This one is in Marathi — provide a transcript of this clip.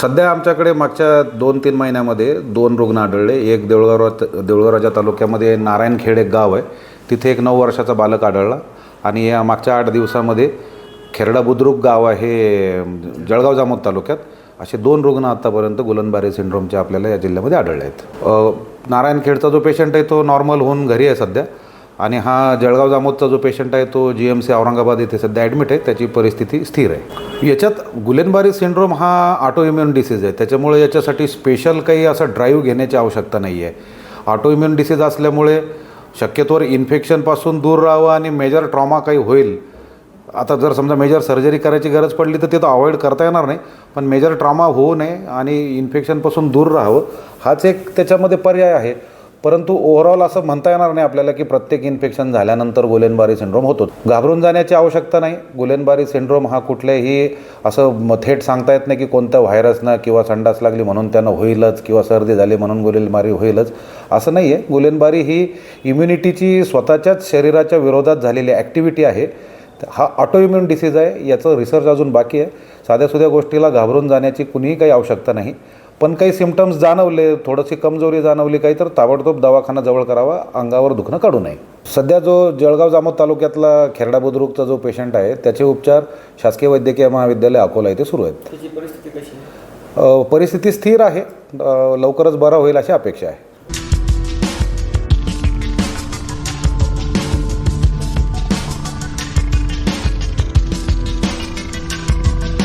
सध्या आमच्याकडे मागच्या दोन तीन महिन्यामध्ये दोन रुग्ण आढळले. एक देऊळगाव देऊळगावराजा तालुक्यामध्ये नारायणखेड एक गाव आहे. तिथे एक नऊ वर्षाचा बालक आढळला आणि या मागच्या आठ दिवसामध्ये खेरडा बुद्रुक गाव आहे जळगाव जामोद तालुक्यात. असे दोन रुग्ण आत्तापर्यंत गुलनबारी सिंड्रोमचे आपल्याला या जिल्ह्यामध्ये आढळले आहेत. नारायणखेडचा जो पेशंट आहे तो नॉर्मल होऊन घरी आहे सध्या. आणि हा जळगाव जामोदचा जो पेशंट आहे तो जी एम सी औरंगाबाद इथे सध्या ॲडमिट आहे. त्याची परिस्थिती स्थिर आहे. याच्यात गुलेनबारी सिंड्रोम हा ऑटो इम्युन डिसीज आहे. त्याच्यामुळे याच्यासाठी स्पेशल काही असं ड्राईव्ह घेण्याची आवश्यकता नाही आहे ऑटो इम्युन डिसीज असल्यामुळे शक्यतोवर इन्फेक्शनपासून दूर राहावं आणि मेजर ट्रॉमा काही होईल. आता जर समजा मेजर सर्जरी करायची गरज पडली तर ते तर अवॉइड करता येणार नाही. पण मेजर ट्रॉमा होऊ नये आणि इन्फेक्शनपासून दूर राहावं. हाच एक त्याच्यामध्ये पर्याय आहे. परंतु ओव्हरऑल असं म्हणता येणार नाही आपल्याला की प्रत्येक इन्फेक्शन झाल्यानंतर गुलेनबारी सिंड्रोम होतो घाबरून जाण्याची आवश्यकता नाही. गुलेनबारी सिंड्रोम हा कुठल्याही असं थेट सांगता येत नाही की कोणत्या व्हायरसनं किंवा संडास लागली म्हणून त्यांना होईलच किंवा सर्दी झाली म्हणून गुलेनबारी होईलच. असं नाही आहे गुलेनबारी ही इम्युनिटीची स्वतःच्याच शरीराच्या विरोधात झालेली ॲक्टिव्हिटी आहे. हा ऑटोइम्युन डिसीज आहे. याचं रिसर्च अजून बाकी आहे. साध्यासुध्या गोष्टीला घाबरून जाण्याची कुणीही काही आवश्यकता नाही. पण काही सिमटम्स जाणवले थोडीशी कमजोरी जाणवली काही तर ताबडतोब दवाखाना जवळ करावा अंगावर दुखणं काढू नये. सध्या जो जळगाव जामोद तालुक्यातला खेरडा बुद्रुकचा जो पेशंट आहे त्याचे उपचार शासकीय वैद्यकीय महाविद्यालय अकोला इथे सुरू आहेत. परिस्थिती स्थिर आहे. लवकरच बरा होईल अशी अपेक्षा आहे.